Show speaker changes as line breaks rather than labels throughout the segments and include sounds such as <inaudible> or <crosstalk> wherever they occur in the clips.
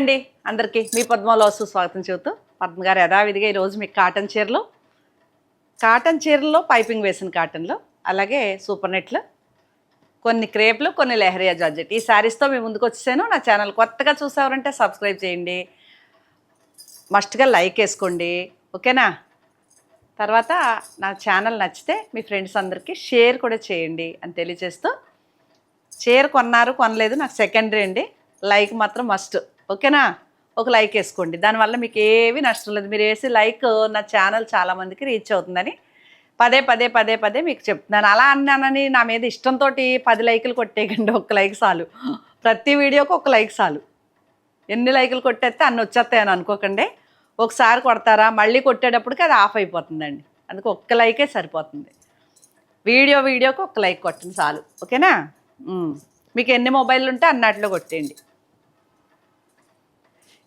అండి అందరికీ మీ పద్మలో స్వాగతం చెబుతూ పద్మ గారు యథావిధిగా ఈరోజు మీకు కాటన్ చీరలు కాటన్ చీరల్లో పైపింగ్ వేసిన కాటన్లో అలాగే సూపర్ నెట్లు కొన్ని క్రేప్లు కొన్ని లెహరియా జార్జెట్. ఈ శారీస్తో మేము ముందుకు వచ్చేసాను. నా ఛానల్ కొత్తగా చూసారంటే సబ్స్క్రైబ్ చేయండి. మస్ట్గా లైక్ వేసుకోండి. ఓకేనా? తర్వాత నా ఛానల్ నచ్చితే మీ ఫ్రెండ్స్ అందరికీ షేర్ కూడా చేయండి అని తెలియజేస్తూ చీర కొన్నారు కొనలేదు నాకు సెకండరీ అండి. లైక్ మాత్రం మస్ట్. ఓకేనా? ఒక లైక్ వేసుకోండి. దానివల్ల మీకు ఏమీ నష్టం లేదు. మీరు వేసి లైక్ నా ఛానల్ చాలామందికి రీచ్ అవుతుందని పదే పదే పదే పదే మీకు చెప్తున్నాను. అలా అన్నానని నా మీద ఇష్టంతో పది లైకులు కొట్టేయకండి. ఒక్క లైక్ చాలు. ప్రతి వీడియోకి ఒక లైక్ చాలు. ఎన్ని లైకులు కొట్టేస్తే అన్ని వచ్చేస్తాయని అనుకోకండి. ఒకసారి కొడతారా? మళ్ళీ కొట్టేటప్పటికి అది ఆఫ్ అయిపోతుందండి. అందుకు ఒక్క లైకే సరిపోతుంది. వీడియో వీడియోకి ఒక్క లైక్ కొట్టండి చాలు. ఓకేనా? మీకు ఎన్ని మొబైల్ ఉంటే అన్నట్లో కొట్టేయండి.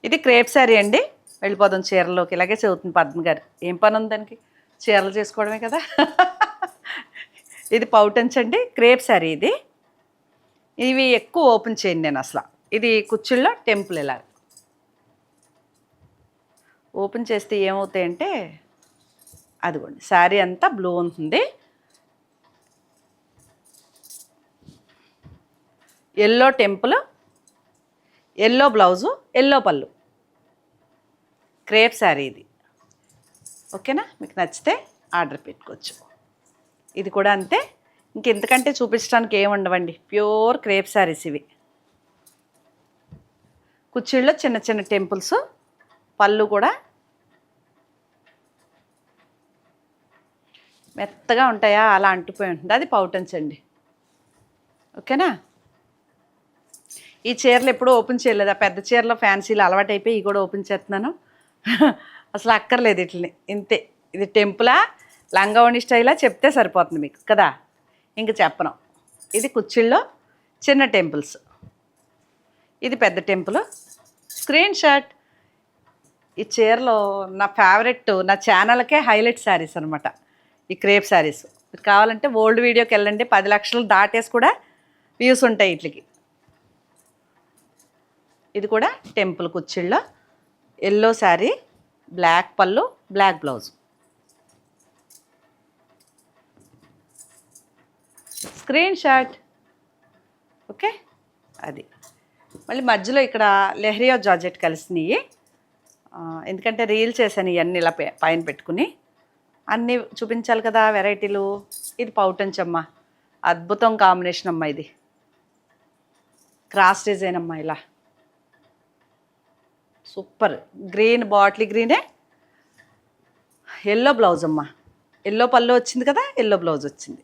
ఇది క్రేప్ శారీ అండి. వెళ్ళిపోదాం చీరలోకి. ఇలాగే చదువుతుంది పద్మ గారు. ఏం పని ఉంది దానికి? చీరలు చేసుకోవడమే కదా. ఇది పౌటన్స్ అండి. క్రేప్ శారీ ఇది. ఇవి ఎక్కువ ఓపెన్ చేయండి నేను అసలు. ఇది కుచ్చుల్లో టెంపుల్ ఇలా. ఓపెన్ చేస్తే ఏమవుతాయంటే అదిగోండి. శారీ అంతా బ్లూ ఉంటుంది. Yellow temple yellow blouse yellow పళ్ళు. క్రేప్ శారీ ఇది. ఓకేనా? మీకు నచ్చితే ఆర్డర్ పెట్టుకోవచ్చు. ఇది కూడా అంతే. ఇంకెంతకంటే చూపించడానికి ఏమి ఉండవండి. ప్యూర్ క్రేప్ శారీస్ ఇవి. కుర్చీల్లో చిన్న చిన్న టెంపుల్స్ పళ్ళు కూడా మెత్తగా ఉంటాయా? అలా అంటుపోయి ఉంటుంది. అది పౌటన్స్ అండి ఓకేనా? ఈ చీరలు ఎప్పుడూ ఓపెన్ చేయలేదు. ఆ పెద్ద చీరలో ఫ్యాన్సీలు అలవాటు అయిపోయి ఇవి కూడా ఓపెన్ చేస్తున్నాను. <laughs> అసలు అక్కర్లేదు ఇట్లని ఇంతే. ఇది టెంపులా లంగవణి స్టైలా చెప్తే సరిపోతుంది మీకు కదా? ఇంక చెప్పను. ఇది కుర్చీల్లో చిన్న టెంపుల్స్. ఇది పెద్ద టెంపుల్. Screen shot. ఈ చీరలో నా ఫేవరెట్ నా ఛానల్కే హైలైట్ శారీస్ అనమాట ఈ క్రేప్ శారీస్. కావాలంటే ఓల్డ్ వీడియోకి వెళ్ళండి పది లక్షలు దాటేసి కూడా వ్యూస్ ఉంటాయి వీటికి. ఇది కూడా టెంపుల్ కుర్చీల్లో ఎల్లో శారీ బ్లాక్ పళ్ళు black blouse screen shot okay అది. మళ్ళీ మధ్యలో ఇక్కడ లెహరియా జార్జెట్ కలిసినాయి. ఎందుకంటే రీల్ చేశాను ఇవన్నీ ఇలా పైన పెట్టుకుని. అన్నీ చూపించాలి కదా వెరైటీలు. ఇది పౌటంచమ్మ. అద్భుతం కాంబినేషన్ అమ్మ ఇది. క్రాస్ డిజైన్ అమ్మ ఇలా. సూపర్. గ్రీన్ బాటిల్ గ్రీనే? ఎల్లో బ్లౌజ్ అమ్మా. ఎల్లో పళ్ళు వచ్చింది కదా ఎల్లో బ్లౌజ్ వచ్చింది.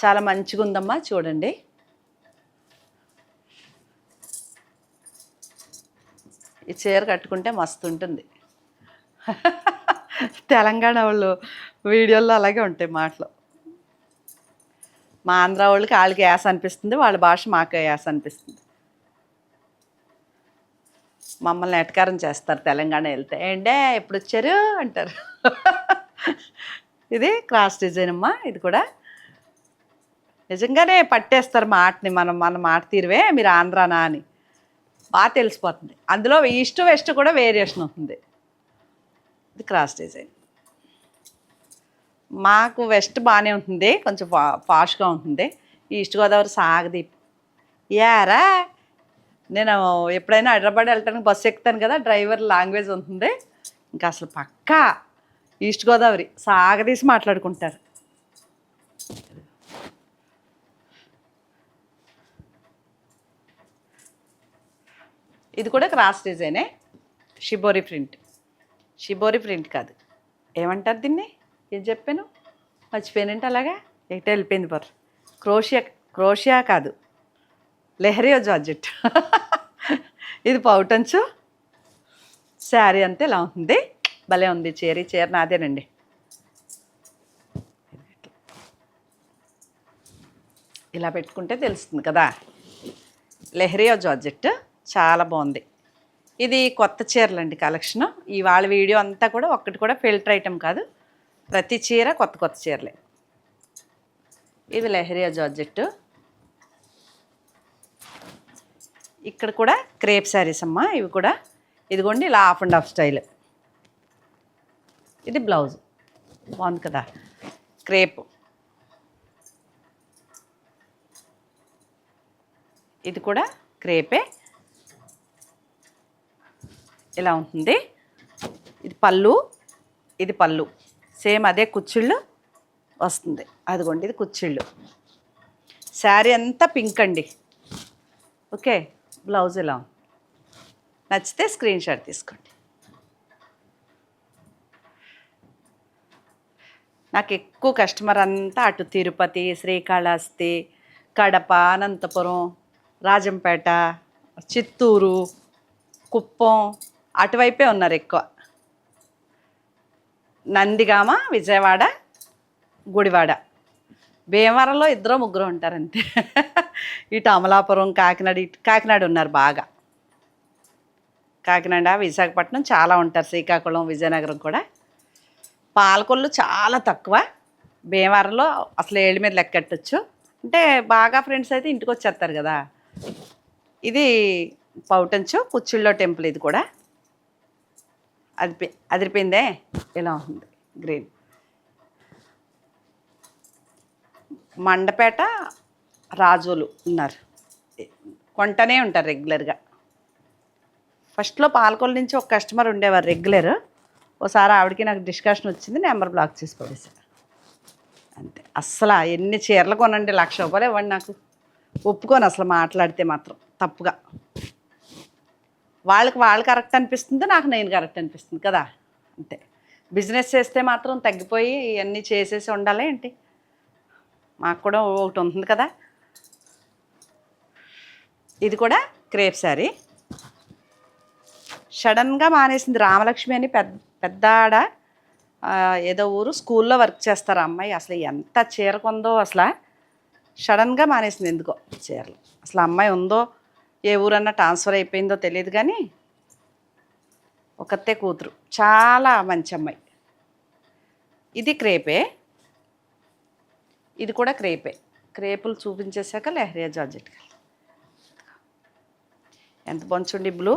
చాలా మంచిగా ఉందమ్మా చూడండి. ఈ చీర కట్టుకుంటే మస్తు ఉంటుంది. తెలంగాణ వాళ్ళు వీడియోల్లో అలాగే ఉంటాయి మాటలు. మా ఆంధ్ర వాళ్ళకి వాళ్ళకి యాస అనిపిస్తుంది వాళ్ళ భాష మాకు యాస అనిపిస్తుంది. మమ్మల్ని ఎటకారం చేస్తారు తెలంగాణ వెళ్తే. ఏంటే ఎప్పుడు వచ్చారు అంటారు. ఇది క్రాస్ డిజైన్ అమ్మా ఇది కూడా. నిజంగానే పట్టేస్తారు మాటని మనం మన మాట తీరువే మీరు ఆంధ్రానా అని. బాగా తెలిసిపోతుంది. అందులో ఈస్ట్ వెస్ట్ కూడా వేరియేషన్ ఉంటుంది. ఇది క్రాస్ డిజైన్. మాకు వెస్ట్ బాగానే ఉంటుంది కొంచెం ఫా ఉంటుంది. ఈస్ట్ గోదావరి సాగదీప్. యారా నేను ఎప్పుడైనా హైదరాబాద్ వెళ్ళటానికి బస్సు ఎక్కుతాను కదా డ్రైవర్ లాంగ్వేజ్ ఉంటుంది. ఇంకా అసలు పక్కా ఈస్ట్ గోదావరి సాగదీసి మాట్లాడుకుంటారు. ఇది కూడా cross డిజైనే. Shibori print. Shibori print కాదు. ఏమంటారు దీన్ని? ఏం చెప్పాను? మర్చిపోయానంటే అలాగా? ఎక్కడ వెళ్ళిపోయింది పర్ క్రోషియా క్రోషియా కాదు. లెహరియో జార్జెట్. ఇది పౌటంచు శారీ అంతే ఇలా ఉంది. భలే ఉంది చీర ఈ చీర నాదేనండి. ఇలా పెట్టుకుంటే తెలుస్తుంది కదా. లెహరియో జార్జెట్ చాలా బాగుంది. ఇది కొత్త చీరలు అండి కలెక్షన్. ఇవాళ వీడియో అంతా కూడా ఒక్కటి కూడా ఫిల్టర్ ఐటెం కాదు. ప్రతి చీర కొత్త కొత్త చీరలే. ఇది లెహరియా జార్జెట్. ఇక్కడ కూడా క్రేప్ శారీస్ అమ్మా ఇవి కూడా. ఇదిగోండి ఇలా హాఫ్ అండ్ హాఫ్ స్టైల్ ఇది బ్లౌజ్. బాగుంది కదా? క్రేప్. ఇది కూడా క్రేపే. ఇలా ఉంటుంది. ఇది పళ్ళు. ఇది పళ్ళు. సేమ్ అదే కుచ్చిళ్ళు వస్తుంది. అదిగోండి ఇది కుచ్చిళ్ళు. శారీ అంతా పింక్ అండి. ఓకే? బ్లౌజ్ ఎలా ఉంది. నచ్చితే స్క్రీన్ షాట్ తీసుకోండి. నాకు ఎక్కువ కస్టమర్ అంతా అటు తిరుపతి శ్రీకాళహస్తి కడప అనంతపురం రాజంపేట చిత్తూరు కుప్పం అటువైపే ఉన్నారు ఎక్కువ. నందిగామ విజయవాడ గుడివాడ. భీమవరంలో ఇద్దరు ముగ్గురు ఉంటారు అంతే ఇటు అమలాపురం కాకినాడ ఇటు కాకినాడ ఉన్నారు బాగా. కాకినాడ విశాఖపట్నం చాలా ఉంటారు శ్రీకాకుళం విజయనగరం కూడా. పాలకొల్లు చాలా తక్కువ. భీమవరంలో అసలు ఏళ్ళ మీద లెక్కెట్టచ్చు అంటే బాగా ఫ్రెండ్స్ అయితే ఇంటికి వచ్చేస్తారు కదా. ఇది పౌటంచు కుచ్చిళ్ళో టెంపుల్ ఇది కూడా. అది అదిరిపోయిందే? ఇలా ఉంది. గ్రీన్. మండపేట రాజులు ఉన్నారు. కొంటనే ఉంటారు రెగ్యులర్గా. ఫస్ట్లో పాలకొల నుంచి ఒక కస్టమర్ ఉండేవారు రెగ్యులర్. ఓసారి ఆవిడకి నాకు డిస్కషన్ వచ్చింది నెంబర్ బ్లాక్ చేసి పడేసారు అంతే. అస్సలు ఎన్ని చీరలు కొనండి లక్ష రూపాయలు ఇవ్వండి నాకు. ఒప్పుకోను అసలు మాట్లాడితే మాత్రం తప్పుగా. వాళ్ళకి వాళ్ళు కరెక్ట్ అనిపిస్తుంది నాకు నేను కరెక్ట్ అనిపిస్తుంది కదా. అంతే. బిజినెస్ చేస్తే మాత్రం తగ్గిపోయి ఇవన్నీ చేసేసి ఉండాలి ఏంటి? మాకు కూడా ఒకటి ఉంటుంది కదా. ఇది కూడా క్రేప్ శారీ. సడన్గా మానేసింది రామలక్ష్మి అని పెద్ద పెద్ద ఆడ ఏదో ఊరు స్కూల్లో వర్క్ చేస్తారు అమ్మాయి. అసలు ఎంత చీర కొందో అసలు. సడన్గా మానేసింది ఎందుకో చీరలు. అసలు అమ్మాయి ఉందో ఏ ఊరన్నా ట్రాన్స్ఫర్ అయిపోయిందో తెలియదు కానీ ఒకతే కూతురు. చాలా మంచి అమ్మాయి. ఇది క్రేపే. ఇది కూడా క్రేపే. క్రేపులు చూపించేశాక లెహరియా జార్జెట్ ఎంత బాగుంచండి బ్లూ.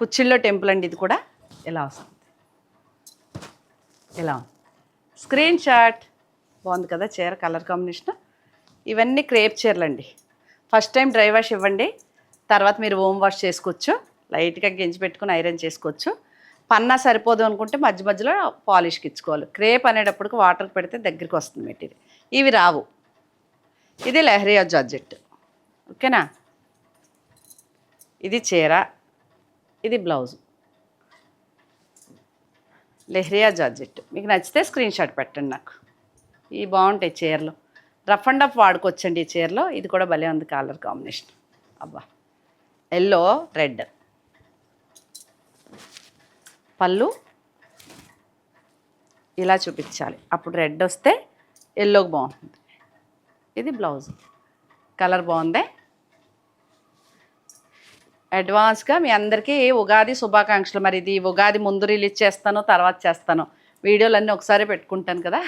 కుచ్చిళ్ళో టెంపుల్ అండి ఇది కూడా. ఎలా వస్తుంది? ఎలా ఉంది? Screen shot. బాగుంది కదా చీర కలర్ కాంబినేషన్. ఇవన్నీ క్రేప్ చీరలు అండి ఫస్ట్ టైం డ్రై వాష్ ఇవ్వండి. తర్వాత మీరు హోమ్ వాష్ చేసుకోవచ్చు. లైట్గా గెంజి పెట్టుకుని ఐరన్ చేసుకోవచ్చు. పన్నా సరిపోదు అనుకుంటే మధ్య మధ్యలో పాలిష్కి ఇచ్చుకోవాలి. క్రేప్ అనేటప్పటికి వాటర్కి పెడితే దగ్గరికి వస్తుంది మెటీరియల్. ఇవి రావు. ఇది లెహరియా జార్జెట్. ఓకేనా? ఇది చీర ఇది బ్లౌజ్. లెహరియా జార్జెట్. మీకు నచ్చితే స్క్రీన్ షాట్ పెట్టండి నాకు. ఇవి బాగుంటాయి చీరలు. రఫ్ అండ్ అఫ్ వాడుకోవచ్చండి ఈ చీరలో. ఇది కూడా భలే ఉంది కలర్ కాంబినేషన్. అబ్బా. Yellow red. పళ్ళు ఇలా చూపించాలి. అప్పుడు రెడ్ వస్తే ఎల్లోకి బాగుంటుంది. ఇది బ్లౌజ్. కలర్ బాగుందే? అడ్వాన్స్గా మీ అందరికీ ఉగాది శుభాకాంక్షలు. మరి ఇది ఉగాది ముందు రిలీజ్ చేస్తాను తర్వాత చేస్తాను. వీడియోలన్నీ ఒకసారి పెట్టుకుంటాను కదా.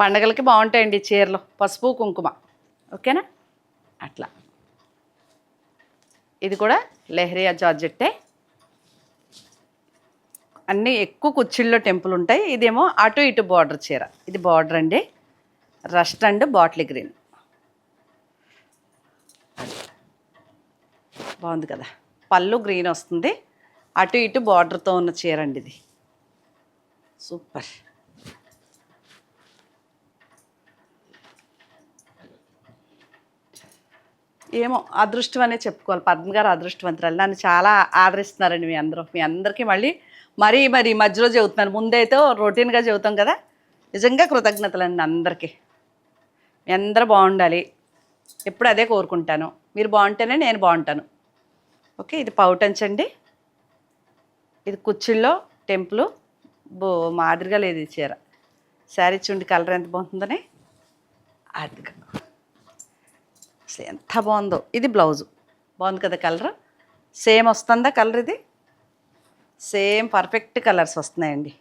పండగలకి బాగుంటాయండి చీరలు. పసుపు కుంకుమ. ఓకేనా? అట్లా. ఇది కూడా లెహరియా జార్జెట్టే. అన్నీ ఎక్కువ కుచ్చిళ్ళలో టెంపుల్ ఉంటాయి. ఇదేమో అటు ఇటు బార్డర్ చీర. ఇది బార్డర్ అండి. Rust and bottle green. బాగుంది కదా. పళ్ళు గ్రీన్ వస్తుంది. అటు ఇటు బార్డర్తో ఉన్న చీర అండి ఇది. సూపర్. ఏమో అదృష్టం అనే చెప్పుకోవాలి. పద్మ గారు అదృష్టవంతురాలు. నన్ను చాలా ఆదరిస్తున్నారండి మీ అందరూ. మీ అందరికీ మళ్ళీ మరీ మరి మధ్యలో చెబుతున్నాను. ముందైతే రొటీన్గా చెబుతాం కదా? నిజంగా కృతజ్ఞతలండి అందరికీ. మీ అందరూ బాగుండాలి. ఎప్పుడు అదే కోరుకుంటాను. మీరు బాగుంటేనే నేను బాగుంటాను. ఓకే ఇది పౌటంచ్ అండి ఇది కుర్చీల్లో టెంపుల్ బో మాదిరిగా లేదు ఈ చీర. శారీ చుండి కలర్ ఎంత బాగుంటుందని? అది అసలు ఎంత బాగుందో. ఇది బ్లౌజు. బాగుంది కదా కలర్? సేమ్ వస్తుందా కలర్ ఇది? సేమ్ పర్ఫెక్ట్ కలర్స్ వస్తున్నాయండి.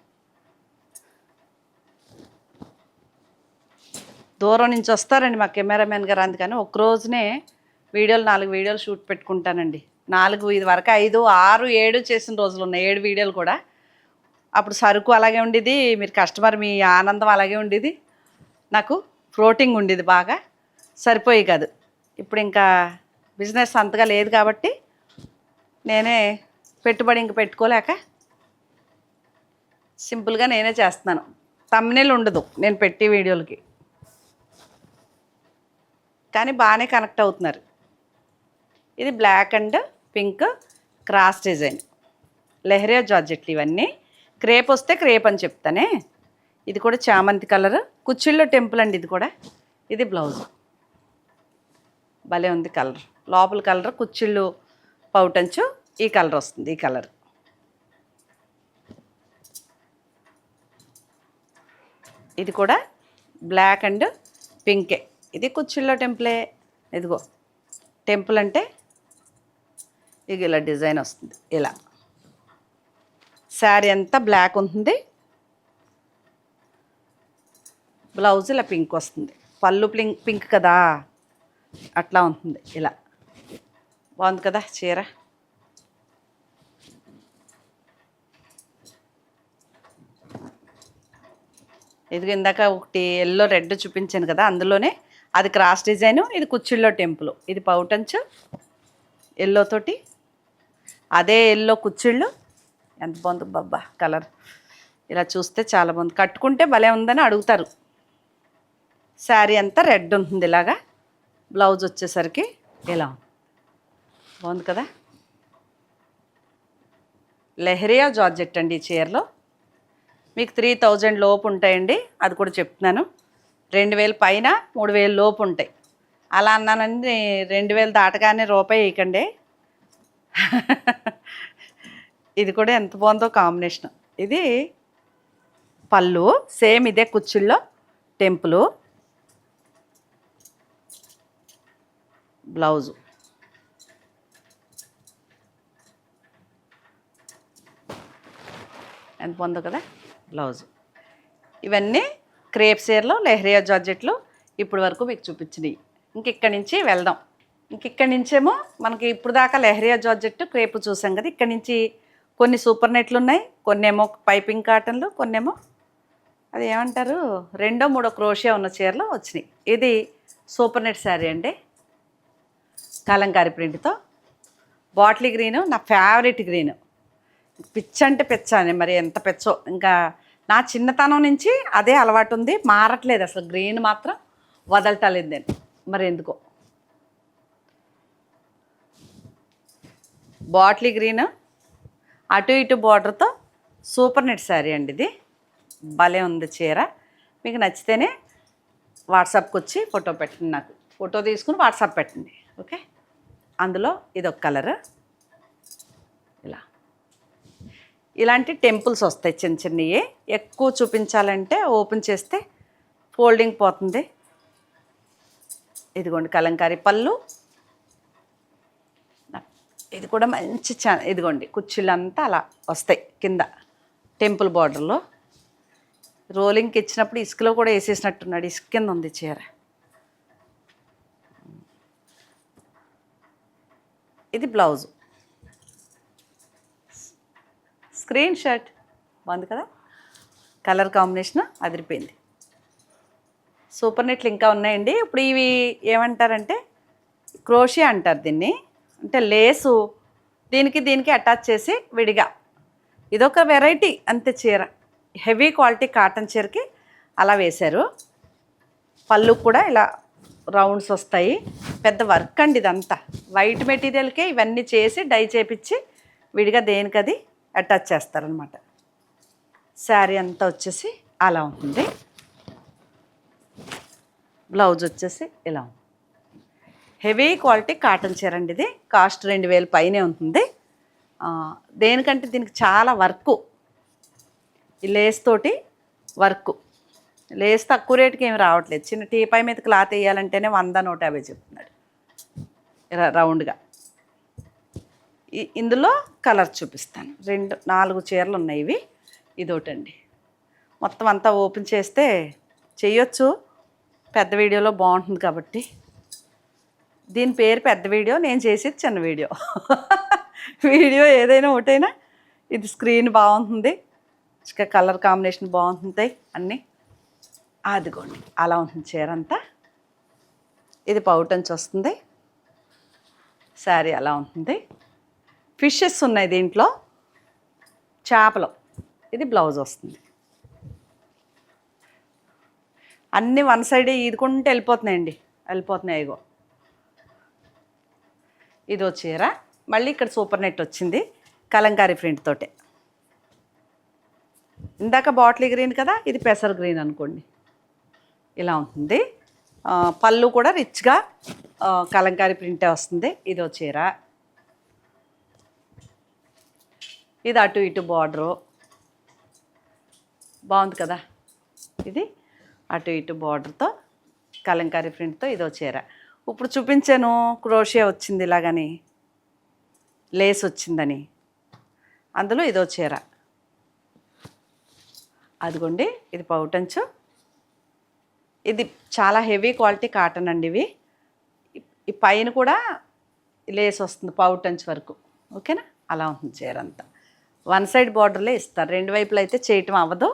దూరం నుంచి వస్తారండి మా కెమెరామెన్ గారు అందుకని ఒక రోజునే వీడియోలు నాలుగు వీడియోలు షూట్ పెట్టుకుంటానండి. నాలుగు ఇది వరకు ఐదు ఆరు ఏడు చేసిన రోజులు ఉన్నాయి ఏడు వీడియోలు కూడా. అప్పుడు సరుకు అలాగే ఉండేది మీరు కస్టమర్ మీ ఆనందం అలాగే ఉండేది. నాకు ఫ్లోటింగ్ ఉండేది బాగా సరిపోయి కాదు. ఇప్పుడు ఇంకా బిజినెస్ అంతగా లేదు కాబట్టి నేనే పెట్టుబడి ఇంక పెట్టుకోలేక సింపుల్గా నేనే చేస్తున్నాను. తమ్మినేలు ఉండదు. నేను పెట్టి వీడియోలకి. కానీ బాగానే కనెక్ట్ అవుతున్నారు. ఇది black and pink cross design leheriya జార్జెట్లు ఇవన్నీ. క్రేప్ వస్తే క్రేప్ అని చెప్తానే. ఇది కూడా చామంతి కలర్. కుచ్చిళ్ళో టెంపుల్ అండి ఇది కూడా. ఇది బ్లౌజ్ భలే ఉంది కలర్. లోపల కలర్ కుచ్చిళ్ళు పౌటంచు. ఈ కలర్ వస్తుంది ఈ కలర్. ఇది కూడా బ్లాక్ అండ్ పింకే. ఇది కుచ్చిళ్ళో టెంపులే. ఇదిగో టెంపుల్ అంటే ఇది ఇలా డిజైన్ వస్తుంది ఇలా. శారీ అంతా బ్లాక్ ఉంటుంది. బ్లౌజ్ ఇలా పింక్ వస్తుంది. పళ్ళు పింక్ పింక్ కదా. అట్లా ఉంటుంది ఇలా. బాగుంది కదా చీర? ఇది ఇందాక ఒకటి ఎల్లో రెడ్ చూపించాను కదా అందులోనే అది క్రాస్ డిజైను ఇది కుచ్చిళ్ళో టెంపుల్. ఇది పౌటంచు ఎల్లో తోటి అదే ఎల్లో కుచ్చిళ్ళు. ఎంత బాగుంది బాబ్బా కలర్ ఇలా చూస్తే చాలా బాగుంది. కట్టుకుంటే భలే ఉందని అడుగుతారు. శారీ అంతా రెడ్ ఉంటుంది ఇలాగా. బ్లౌజ్ వచ్చేసరికి ఇలా బాగుంది కదా? లెహరియా జార్జెట్ అండి ఈ చీరలో మీకు త్రీ థౌజండ్ లోపు ఉంటాయండి అది కూడా చెప్తున్నాను. రెండు వేలు పైన మూడు వేలు లోపు ఉంటాయి. అలా అన్నానండి రెండు వేలు దాటగానే రూపాయి వేయకండి. <laughs> ఇది కూడా ఎంత బాగుందో కాంబినేషన్. ఇది పళ్ళు సేమ్ ఇదే కుచ్చుల్లో టెంపులు. బ్లౌజు. ఎంత బాగుందో కదా? బ్లౌజ్. ఇవన్నీ క్రేప్ చీరలు లెహరియా జార్జెట్లు ఇప్పటి వరకు మీకు చూపించినాయి ఇంక ఇక్కడి నుంచి వెళ్దాం. ఇంక ఇక్కడి నుంచేమో మనకి ఇప్పుడు దాకా లెహరియా జార్జెట్ క్రేప్ చూసాం కదా ఇక్కడి నుంచి కొన్ని సూపర్ నెట్లు ఉన్నాయి కొన్నేమో పైపింగ్ కాటన్లు కొన్నేమో అది ఏమంటారు రెండో మూడో క్రోషియా ఉన్న చీరలు వచ్చినాయి ఇది సూపర్ నెట్ శారీ అండి. కలంకారీ ప్రింట్తో. బాటిల్ గ్రీను నా ఫేవరెట్ గ్రీను. పిచ్చ అంటే పిచ్చ అని మరి ఎంత పిచ్చో. ఇంకా నా చిన్నతనం నుంచి అదే అలవాటు ఉంది. మారట్లేదు అసలు. గ్రీన్ మాత్రం వదలటలేదు నేను. మరి ఎందుకో. బాట్లీ గ్రీన్ అటు ఇటు బార్డర్తో సూపర్ నెట్ శారీ అండి ఇది. భలే ఉంది చీర. మీకు నచ్చితేనే వాట్సాప్కి వచ్చి ఫోటో పెట్టండి నాకు. ఫోటో తీసుకుని వాట్సాప్ పెట్టండి. ఓకే? అందులో ఇది ఒక కలర్ ఇలా ఇలాంటి టెంపుల్స్ వస్తాయి చిన్న చిన్నవి. ఎక్కువ చూపించాలంటే ఓపెన్ చేస్తే ఫోల్డింగ్ పోతుంది. ఇదిగోండి కలంకారీ పళ్ళు. ఇది కూడా మంచి చ ఇదిగోండి కుర్చీలంతా అలా వస్తాయి కింద టెంపుల్ బార్డర్లో. రోలింగ్కి ఇచ్చినప్పుడు ఇసుకలో కూడా వేసేసినట్టున్నాడు. ఇసుక కింద ఉంది చీర. ఇది బ్లౌజు. Screen shot. బాగుంది కదా? కలర్ కాంబినేషన్ అదిరిపోయింది. సూపర్ నెట్లు ఇంకా ఉన్నాయండి. ఇప్పుడు ఇవి ఏమంటారంటే క్రోషియా అంటారు దీన్ని. అంటే లేసు. దీనికి దీనికి అటాచ్ చేసి విడిగా. ఇదొక వెరైటీ అంతే చీర. హెవీ క్వాలిటీ కాటన్ చీరకి అలా వేశారు. పళ్ళు కూడా ఇలా రౌండ్స్ వస్తాయి. పెద్ద వర్క్ అండి ఇదంతా. వైట్ మెటీరియల్కే ఇవన్నీ చేసి డై చేపించి విడిగా దేనికది? అటాచ్ చేస్తారనమాట. శారీ అంతా వచ్చేసి అలా ఉంటుంది. బ్లౌజ్ వచ్చేసి ఇలా ఉంది హెవీ క్వాలిటీ కాటన్ చీర అండి ఇది. కాస్ట్ రెండు వేలు పైనే ఉంటుంది. దేనికంటే దీనికి చాలా వర్క్. ఈ లేస్ తోటి వర్క్. లేస్ తక్కువ రేటుకి ఏమి రావట్లేదు. చిన్న టీపాయ్ మీద క్లాత్ వేయాలంటేనే వంద నూట యాభై చెప్తున్నాడు రౌండ్గా. ఇందులో కలర్ చూపిస్తాను. రెండు నాలుగు చీరలు ఉన్నాయి ఇవి. ఇదోటండి మొత్తం అంతా ఓపెన్ చేస్తే చేయొచ్చు పెద్ద వీడియోలో బాగుంటుంది కాబట్టి. దీని పేరు పెద్ద వీడియో నేను చేసేది చిన్న వీడియో. <laughs> వీడియో ఏదైనా ఒకటైనా ఇది స్క్రీన్ బాగుంటుంది. ఇంకా కలర్ కాంబినేషన్ బాగుంటుంది అన్నీ. అదిగోండి అలా ఉంటుంది చీర అంతా ఇది పౌటంచి వస్తుంది. శారీ అలా ఉంటుంది. ఫిషెస్ ఉన్నాయి దీంట్లో. చేపలు. ఇది బ్లౌజ్ వస్తుంది. అన్నీ వన్ సైడ్ ఈదుకుంటే వెళ్ళిపోతున్నాయండి. వెళ్ళిపోతున్నాయి ఇగో. ఇదో చీర. మళ్ళీ ఇక్కడ సూపర్ నెట్ వచ్చింది. కలంకారీ ప్రింట్ తోటే. ఇందాక బాటిల్ గ్రీన్ కదా ఇది పెసర్ గ్రీన్ అనుకోండి. ఇలా ఉంటుంది. పళ్ళు కూడా రిచ్గా కలంకారీ ప్రింటే వస్తుంది. ఇదో చీర. ఇది అటు ఇటు బార్డరు బాగుంది కదా? ఇది అటు ఇటు బార్డర్తో కలంకారీ ప్రింట్తో ఇదో చీర. ఇప్పుడు చూపించాను క్రోషియా వచ్చింది ఇలాగని. లేస్ వచ్చిందని. అందులో ఇదో చీర. అదిగోండి ఇది పౌటంచు ఇది చాలా హెవీ క్వాలిటీ కాటన్ అండి ఇవి. ఈ పైన కూడా లేస్ వస్తుంది పౌటంచ్ వరకు. ఓకేనా అలా ఉంటుంది చీర అంతా. వన్ సైడ్ బార్డర్లే ఇస్తారు. రెండు వైపులు అయితే చేయటం అవ్వదు.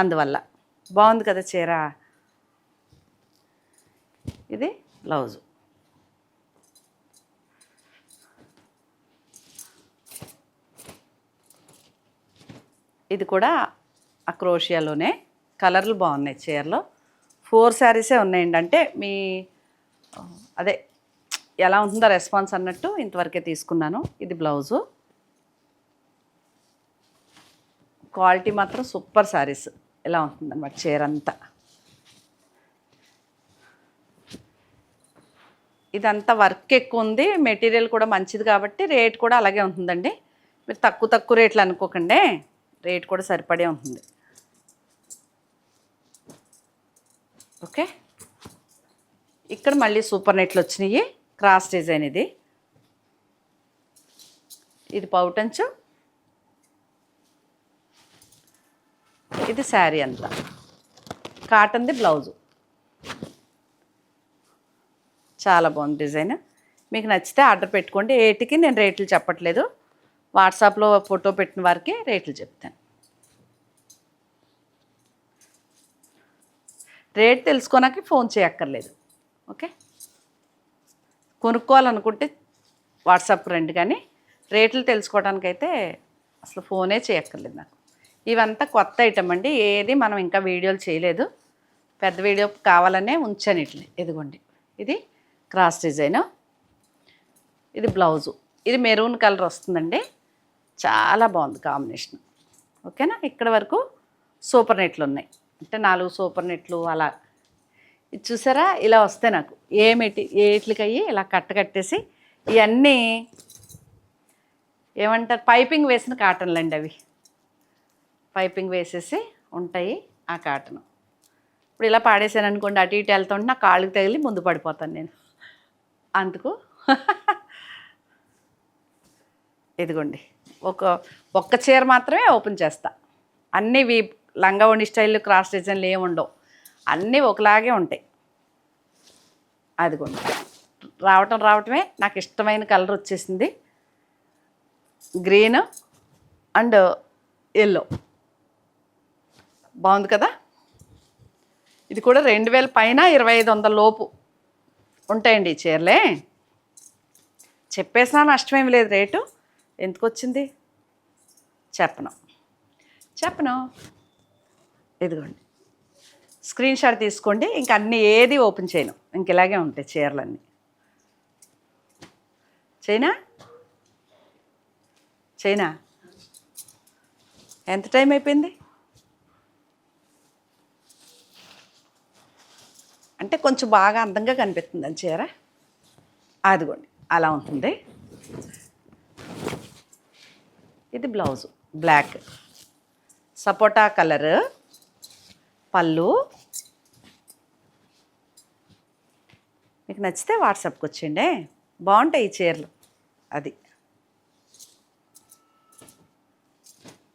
అందువల్ల. బాగుంది కదా చీర? ఇది బ్లౌజు. ఇది కూడా ఆ క్రోషియాలోనే. కలర్లు బాగున్నాయి చీరలో. ఫోర్ శారీసే ఉన్నాయండి. అంటే మీ అదే ఎలా ఉంటుందో రెస్పాన్స్ అన్నట్టు ఇంతవరకే తీసుకున్నాను. ఇది బ్లౌజు. క్వాలిటీ మాత్రం సూపర్ శారీస్ ఎలా ఉంటుందన్నమాట చీర అంతా ఇదంతా వర్క్ ఎక్కువ ఉంది మెటీరియల్ కూడా మంచిది కాబట్టి రేట్ కూడా అలాగే ఉంటుందండి. మీరు తక్కువ తక్కువ రేట్లు అనుకోకండి రేట్ కూడా సరిపడే ఉంటుంది. ఓకే? ఇక్కడ మళ్ళీ సూపర్ నెట్లు వచ్చినాయి క్రాస్ డిజైన్ ఇది. ఇది పౌటంచు ఇది శారీ అంతా. కాటన్ది బ్లౌజు. చాలా బాగుంది డిజైన్. మీకు నచ్చితే ఆర్డర్ పెట్టుకోండి. ఏటికి నేను రేట్లు చెప్పట్లేదు. వాట్సాప్లో ఫోటో పెట్టిన వారికి రేట్లు చెప్తాను. రేట్ తెలుసుకోనాక ఫోన్ చేయక్కర్లేదు. ఓకే? కొనుక్కోవాలనుకుంటే వాట్సాప్ రండి కానీ రేట్లు తెలుసుకోవడానికైతే అసలు ఫోనే చేయక్కర్లేదు నాకు. ఇవంతా కొత్త ఐటమ్ అండి. ఏది మనం ఇంకా వీడియోలు చేయలేదు. పెద్ద వీడియో కావాలనే ఉంచాను ఇట్లా. ఇదిగోండి. ఇది క్రాస్ డిజైన్ ఇది బ్లౌజు ఇది మెరూన్ కలర్ వస్తుందండి. చాలా బాగుంది కాంబినేషన్ ఓకేనా ఇక్కడ వరకు సూపర్ నెట్లు ఉన్నాయి. అంటే నాలుగు సూపర్ నెట్లు అలా. ఇది చూసారా? ఇలా వస్తే నాకు. ఏ మెటి ఏట్లకయ్యి ఇలా కట్ట కట్టేసి ఇవన్నీ ఏమంటారు? పైపింగ్ వేసిన కాటన్లు అండి అవి. పైపింగ్ వేసేసి ఉంటాయి ఆ కాటన్. ఇప్పుడు ఇలా పాడేసాను అనుకోండి అటు ఇటు వెళ్తుంటే నా కాళ్ళకి తగిలి ముందు పడిపోతాను నేను. అందుకు ఇదిగోండి ఒక ఒక్క చీర మాత్రమే ఓపెన్ చేస్తా. అన్నీ వీ లంగా ఉండి స్టైల్ క్రాస్ డిజైన్లు ఏమి ఉండవు. అన్నీ ఒకలాగే ఉంటాయి. అదిగోండి రావటం రావటమే నాకు ఇష్టమైన కలర్ వచ్చేసింది. గ్రీన్ అండ్ ఎల్లో బాగుంది కదా? ఇది కూడా రెండు వేల పైన ఇరవై ఐదు వందల లోపు ఉంటాయండి ఈ చీరలే. చెప్పేసినా నష్టమేమి లేదు రేటు. ఎందుకు వచ్చింది? చెప్పను. చెప్పను. ఇదిగోండి. స్క్రీన్ షాట్ తీసుకోండి. ఇంక అన్ని ఏది ఓపెన్ చేయను. ఇంక ఇలాగే ఉంటాయి చీరలన్నీ. చైనా? చైనా? ఎంత టైం అయిపోయింది? అంటే కొంచెం బాగా అందంగా కనిపిస్తుంది అని చీర. అదిగోండి అలా ఉంటుంది. ఇది బ్లౌజు బ్లాక్. సపోటా కలర్ పళ్ళు. మీకు నచ్చితే వాట్సాప్కి వచ్చేయండి. బాగుంటాయి ఈ చీరలు అది.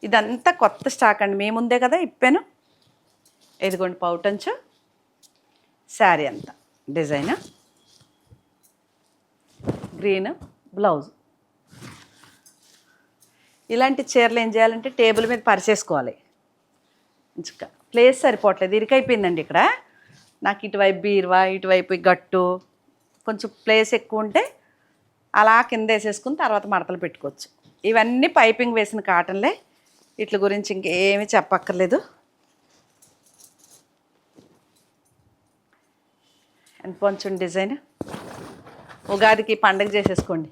ఇదంతా కొత్త స్టాక్ అండి మేముందే కదా ఇప్పాను. ఇదిగోండి పౌటంచు. శారీ అంతా. డిజైన్? Green blouse. ఇలాంటి చీరలు ఏం చేయాలంటే టేబుల్ మీద పరిచేసుకోవాలి. ఇంకా ప్లేస్ సరిపోవట్లేదు. ఇరికైపోయిందండి ఇక్కడ. నాకు ఇటువైపు బీరువా ఇటువైపు గట్టు. కొంచెం ప్లేస్ ఎక్కువ ఉంటే అలా కింద వేసేసుకుని తర్వాత మడతలు పెట్టుకోవచ్చు. ఇవన్నీ పైపింగ్ వేసిన కాటన్లే. వీటి గురించి ఇంకేమీ చెప్పక్కర్లేదు. అండ్ కొంచెం డిజైన్ ఉగాదికి పండగ చేసేసుకోండి.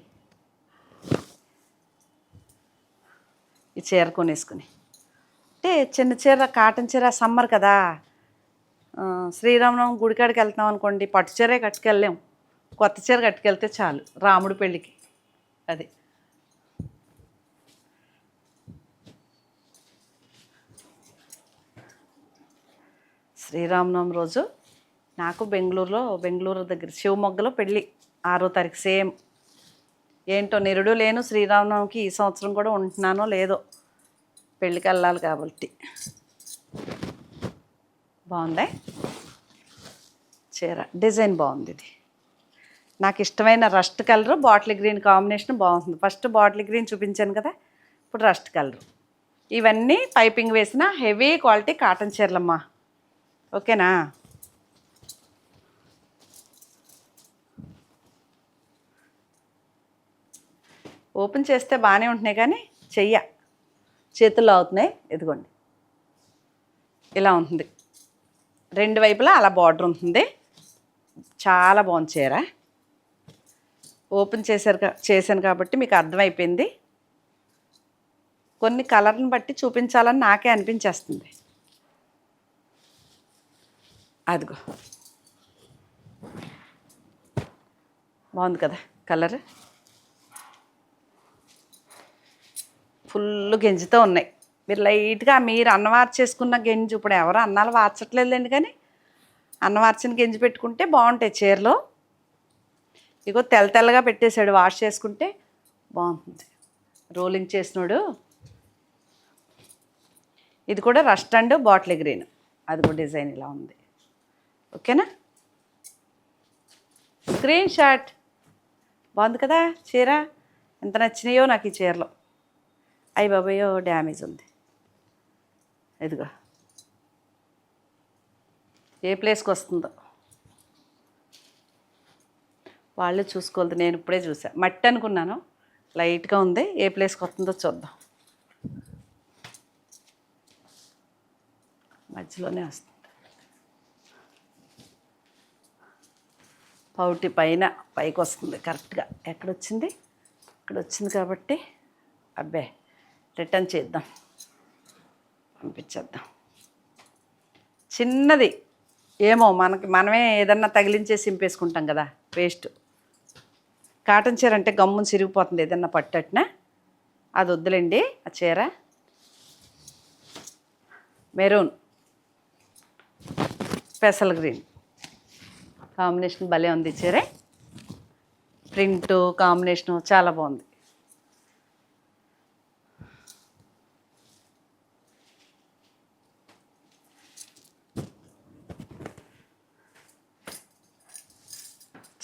ఈ చీర కొనేసుకుని. అంటే చిన్న చీర కాటన్ చీర సమ్మర్ కదా. శ్రీరామనవం గుడికాడికి వెళ్తాం అనుకోండి పట్టు చీరే కట్టుకెళ్ళలేం. కొత్త చీర కట్టుకెళ్తే చాలు రాముడి పెళ్ళికి. అది. శ్రీరామనవమి రోజు నాకు బెంగళూరులో బెంగళూరు దగ్గర శివమొగ్గలో పెళ్ళి ఆరో తారీఖు సేమ్. ఏంటో నిరుడు లేను శ్రీరామనవమికి ఈ సంవత్సరం కూడా ఉంటున్నానో లేదో. పెళ్ళికి వెళ్ళాలి కాబట్టి. బాగుందా? చీర. డిజైన్ బాగుంది ఇది. నాకు ఇష్టమైన rust colour bottle green combination బాగుంది ఫస్ట్ బాటిల్ గ్రీన్ చూపించాను కదా ఇప్పుడు రస్ట్ కలర్. ఇవన్నీ పైపింగ్ వేసిన హెవీ క్వాలిటీ కాటన్ చీరలమ్మా. ఓకేనా? ఓపెన్ చేస్తే బాగానే ఉంటున్నాయి కానీ చెయ్య. చేతుల్లో అవుతున్నాయి. ఇదిగోండి. ఇలా ఉంటుంది. రెండు వైపులా అలా బార్డర్ ఉంటుంది. చాలా బాగుంది చీర. ఓపెన్ చేశారు చేశాను కాబట్టి మీకు అర్థమైపోయింది. కొన్ని కలర్ని బట్టి చూపించాలని నాకే అనిపించేస్తుంది. అదిగో. బాగుంది కదా కలర్. ఫుల్ గెంజితో ఉన్నాయి. మీరు లైట్గా మీరు అన్నవారు చేసుకున్న గెంజి ఇప్పుడు ఎవరు అన్నాలు వార్చట్లేదులేండి కానీ అన్నవార్చిన గెంజి పెట్టుకుంటే బాగుంటాయి చీరలో. ఇగో తెల్ల తెల్లగా పెట్టేశాడు వాష్ చేసుకుంటే బాగుంటుంది. రోలింగ్ చేసినాడు. ఇది కూడా రస్ట్ అండ్ బాటిల్ గ్రీన్. అది కూడా డిజైన్ ఇలా ఉంది. ఓకేనా? Screen shot. బాగుంది కదా చీర? ఎంత నచ్చినాయో నాకు ఈ చీరలో. అయ్యి బాబాయో డ్యామేజ్ ఉంది. ఇదిగో. ఏ ప్లేస్కి వస్తుందో. వాళ్ళు చూసుకోవద్దు నేను ఇప్పుడే చూసా. మట్టి అనుకున్నాను. లైట్గా ఉంది. ఏ ప్లేస్కి వస్తుందో చూద్దాం. మధ్యలోనే వస్తుంది. పౌటి పైన పైకి వస్తుంది కరెక్ట్గా. ఎక్కడ వచ్చింది ఇక్కడ వచ్చింది కాబట్టి అబ్బే. రిటర్న్ చేద్దాం. పంపించేద్దాం. చిన్నది. ఏమో మనకి మనమే ఏదన్నా తగిలించేసి సింపేసుకుంటాం కదా వేస్ట్. కాటన్ చీర అంటే గమ్మున చిరిగిపోతుంది ఏదన్నా పట్టట్నా? అది వద్దులేండి ఆ చీర. మెరూన్. Special green. కాంబినేషన్ భలే ఉంది చీరే చీర. ప్రింట్ కాంబినేషను చాలా బాగుంది.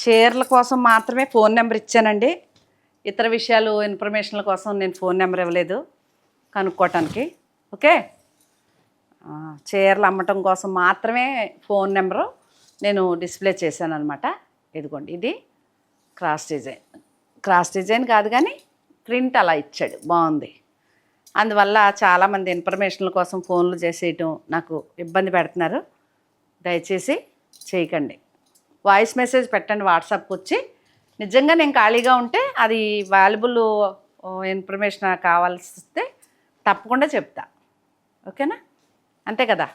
చీరల కోసం మాత్రమే ఫోన్ నెంబర్ ఇచ్చానండి. ఇతర విషయాలు ఇన్ఫర్మేషన్ల కోసం నేను ఫోన్ నెంబర్ ఇవ్వలేదు కనుక్కోవటానికి ఓకే? చీరలు అమ్మటం కోసం మాత్రమే ఫోన్ నెంబరు నేను డిస్ప్లే చేశాను అనమాట ఇదిగోండి ఇది క్రాస్ డిజైన్. క్రాస్ డిజైన్ కాదు కానీ ప్రింట్ అలా ఇచ్చాడు. బాగుంది. అందువల్ల చాలామంది ఇన్ఫర్మేషన్ల కోసం ఫోన్లు చేసేయటం నాకు ఇబ్బంది పెడుతున్నారు. దయచేసి చేయకండి. వాయిస్ మెసేజ్ పెట్టండి వాట్సాప్కి వచ్చి. నిజంగా నేను ఖాళీగా ఉంటే అది వాల్యుబుల్ ఇన్ఫర్మేషన్ కావాల్సి వస్తే తప్పకుండా చెప్తా. ఓకేనా? అంతే కదా?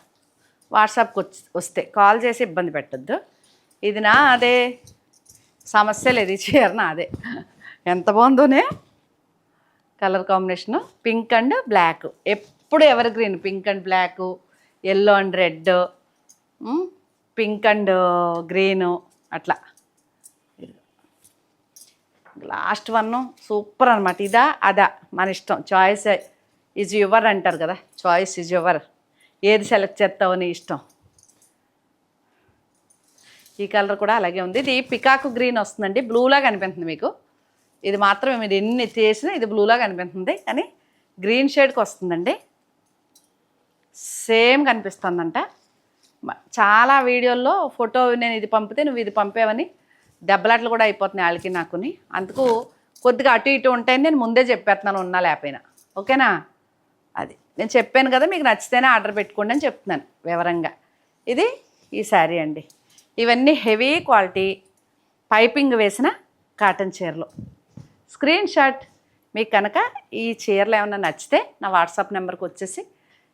వాట్సాప్కి వచ్చి వస్తే కాల్ చేసి ఇబ్బంది పెట్టద్దు. ఇది నా అదే సమస్య లేదు ఈ చీర నా అదే ఎంత బాగుందోనే? Colour combination pink and black. ఎప్పుడు evergreen pink and black yellow and red. Pink and green అట్లా. లాస్ట్ వన్ సూపర్ అనమాట ఇదా అదా. మన ఇష్టం. చాయిస్ ఈజ్ యువర్ అంటారు కదా. చాయిస్ ఈజ్ యువర్ ఏది సెలెక్ట్ చేస్తావు నీ ఇష్టం. ఈ కలర్ కూడా అలాగే ఉంది. ఇది పికాకు గ్రీన్ వస్తుందండి. బ్లూలా కనిపిస్తుంది మీకు. ఇది మాత్రం మీరు ఎన్ని చేసినా ఇది బ్లూలా కనిపిస్తుంది. కానీ గ్రీన్ షేడ్కి వస్తుందండి. సేమ్ కనిపిస్తుందంట. చాలా వీడియోల్లో ఫోటో నేను ఇది పంపితే నువ్వు ఇది పంపేవని దెబ్బలాట్లు కూడా అయిపోతున్నాయి వాళ్ళకి నాకుని. అందుకు కొద్దిగా అటు ఇటు ఉంటాయని నేను ముందే చెప్పేస్తున్నాను ఉన్నా లేకపోయినా. ఓకేనా? అది. నేను చెప్పాను కదా మీకు నచ్చితేనే ఆర్డర్ పెట్టుకోండి అని చెప్తున్నాను వివరంగా. ఇది ఈ శారీ అండి. ఇవన్నీ హెవీ క్వాలిటీ పైపింగ్ వేసిన కాటన్ చీరలు. స్క్రీన్ షాట్ మీకు కనుక ఈ చీరలు ఏమైనా నచ్చితే నా వాట్సాప్ నెంబర్కి వచ్చేసి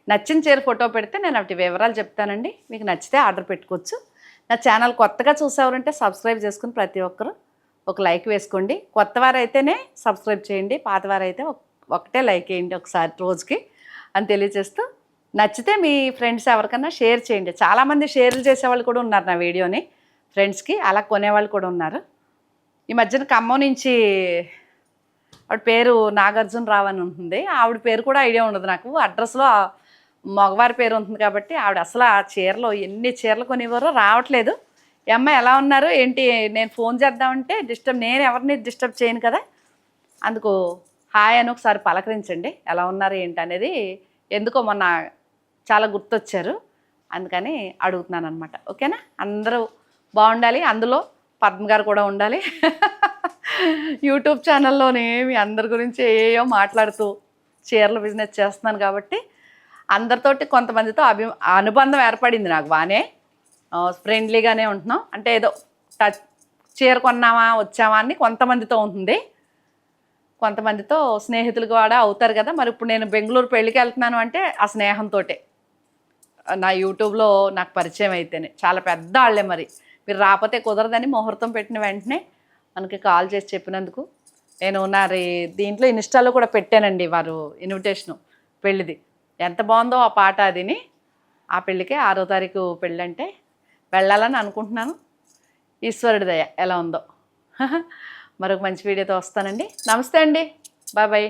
నచ్చిన చీర ఫోటో పెడితే నేను వాటి వివరాలు చెప్తానండి. మీకు నచ్చితే ఆర్డర్ పెట్టుకోవచ్చు. నా ఛానల్ కొత్తగా చూసేవారంటే సబ్స్క్రైబ్ చేసుకుని ప్రతి ఒక్కరు ఒక లైక్ వేసుకోండి. కొత్త వారైతేనే సబ్స్క్రైబ్ చేయండి. పాతవారైతే ఒకటే లైక్ వేయండి ఒకసారి రోజుకి అని తెలియజేస్తూ నచ్చితే మీ ఫ్రెండ్స్ ఎవరికన్నా షేర్ చేయండి. చాలామంది షేర్లు చేసేవాళ్ళు కూడా ఉన్నారు నా వీడియోని ఫ్రెండ్స్కి. అలా కొనేవాళ్ళు కూడా ఉన్నారు. ఈ మధ్యన ఖమ్మం నుంచి ఆవిడ పేరు నాగార్జున రావు అని ఉంటుంది. ఆవిడ పేరు కూడా ఐడియా ఉండదు నాకు. అడ్రస్లో మగవారి పేరు ఉంటుంది కాబట్టి ఆవిడ అసలు ఆ చీరలో ఎన్ని చీరలు కొనివ్వరో రావట్లేదు. అమ్మాయి ఎలా ఉన్నారు? ఏంటి? నేను ఫోన్ చేద్దామంటే డిస్టర్బ్ నేను ఎవరిని డిస్టర్బ్ చేయను కదా? అందుకు హాయ్ అని ఒకసారి పలకరించండి. ఎలా ఉన్నారు? ఏంటి? అనేది ఎందుకో మొన్న చాలా గుర్తొచ్చారు. అందుకని అడుగుతున్నాను అనమాట ఓకేనా? అందరూ బాగుండాలి. అందులో పద్మ గారు కూడా ఉండాలి. <laughs> యూట్యూబ్ ఛానల్లోనే మీ అందరి గురించి ఏయో మాట్లాడుతూ చీరల బిజినెస్ చేస్తున్నాను కాబట్టి అందరితోటి కొంతమందితో అభి అనుబంధం ఏర్పడింది నాకు బాగానే ఫ్రెండ్లీగానే ఉంటున్నాం. అంటే ఏదో టచ్ చీర కొన్నామా వచ్చామా అని కొంతమందితో ఉంటుంది. కొంతమందితో స్నేహితులు కూడా అవుతారు కదా. మరి ఇప్పుడు నేను బెంగళూరు పెళ్ళికి వెళ్తున్నాను అంటే ఆ స్నేహంతోటే. నా యూట్యూబ్లో నాకు పరిచయం అయితేనే. చాలా పెద్ద వాళ్ళే మరి. మీరు రాకపోతే కుదరదని ముహూర్తం పెట్టిన వెంటనే మనకి కాల్ చేసి చెప్పినందుకు. నేను నా దీంట్లో ఇన్స్టాలో కూడా పెట్టానండి వారు ఇన్విటేషను పెళ్ళిది. ఎంత బాగుందో ఆ పాట అదిని. ఆ పెళ్ళికే ఆరో తారీఖు పెళ్ళి అంటే వెళ్ళాలని అనుకుంటున్నాను. ఈశ్వరుడి దయ ఎలా ఉందో. <laughs> మరొక మంచి వీడియోతో వస్తానండి. నమస్తే అండి. Bye bye.